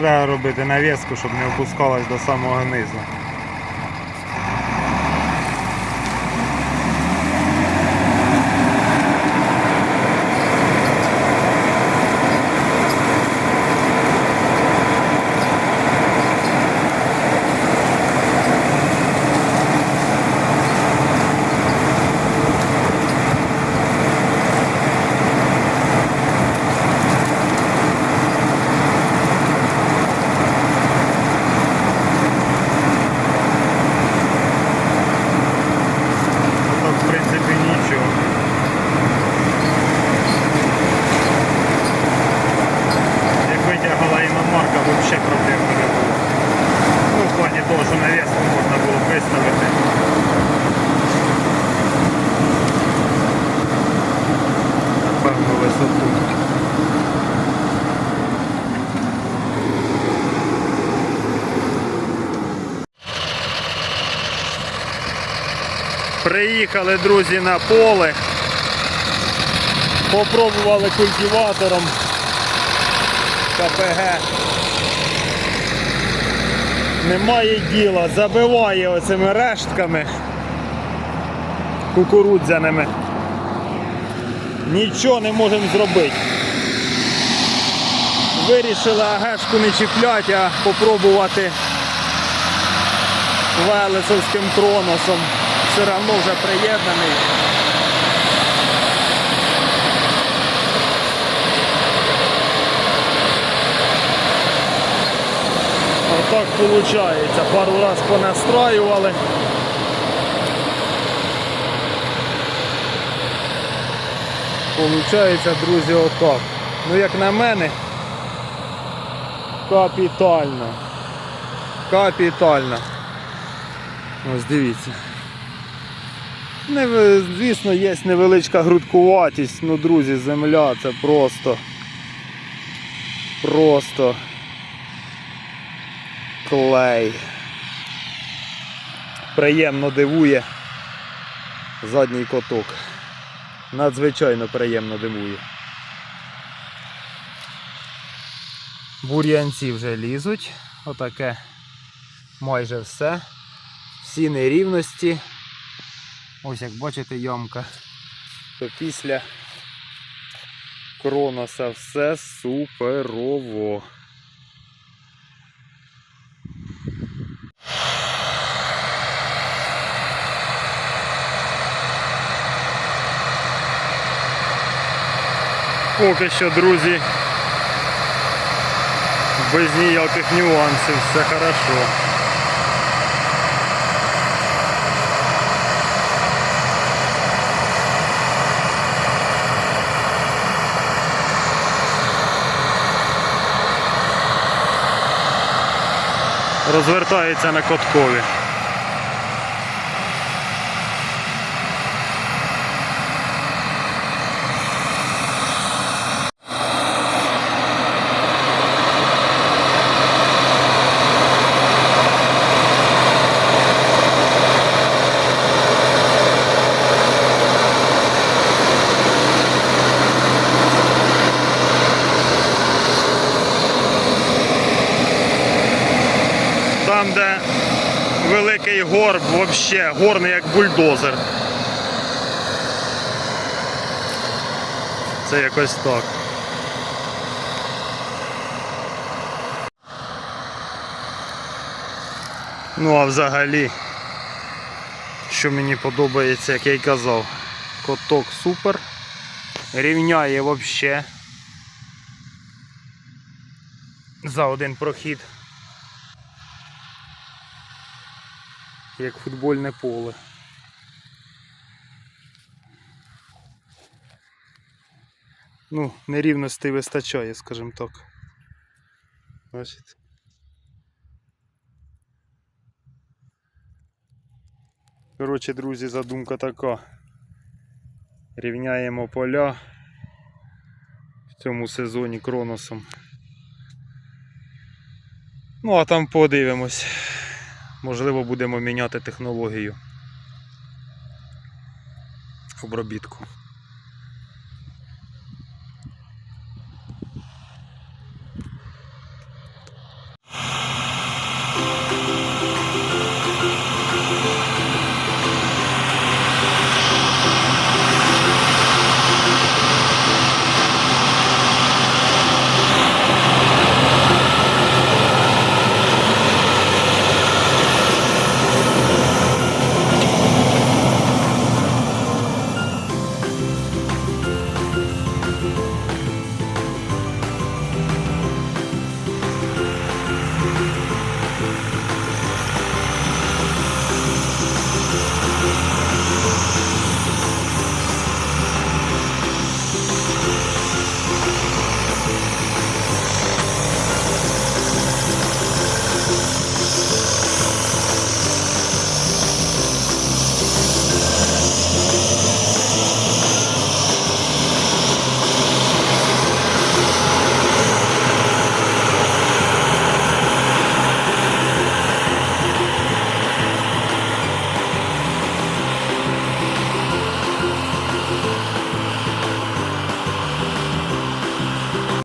Треба робити навіску, щоб не опускалась до самого низу. Ну, так, в принципі, нічого. Як витягала іномарка, взагалі проблем не було. Ну, в плані того, що навіску можна було б виставити. На певну висоту. Приїхали, друзі, на поле. Попробували культиватором КПГ. Немає діла, забиває оцими рештками кукурудзяними. Нічого не можемо зробити. Вирішили агешку не чіпляти, а попробувати велесовським кроносом. Все одно вже приєднаний. Отак виходить. Пару раз понастраювали. Получається, друзі, отак. Ну як на мене, капітально. Капітально. Ось дивіться. Звісно, є невеличка грудкуватість, ну, друзі, земля це просто. Просто клей. Приємно дивує задній коток. Надзвичайно приємно дивує. Бур'янці вже лізуть. Отаке майже все. Всі нерівності. Ось як бачите ямка. То після кроноса все суперово. Поки що, друзі, без ніяких нюансів, все хорошо. Розвертається на коткові. Там, де великий горб, взагалі горний як бульдозер. Це якось так. Ну а взагалі, що мені подобається, як я й казав, коток супер, рівняє взагалі за один прохід. Як футбольне поле. Ну, нерівностей вистачає, скажімо так. Бачите? Коротше, друзі, задумка така. Рівняємо поля в цьому сезоні кроносом. Ну, а там подивимось. Можливо, будемо міняти технологію обробітку.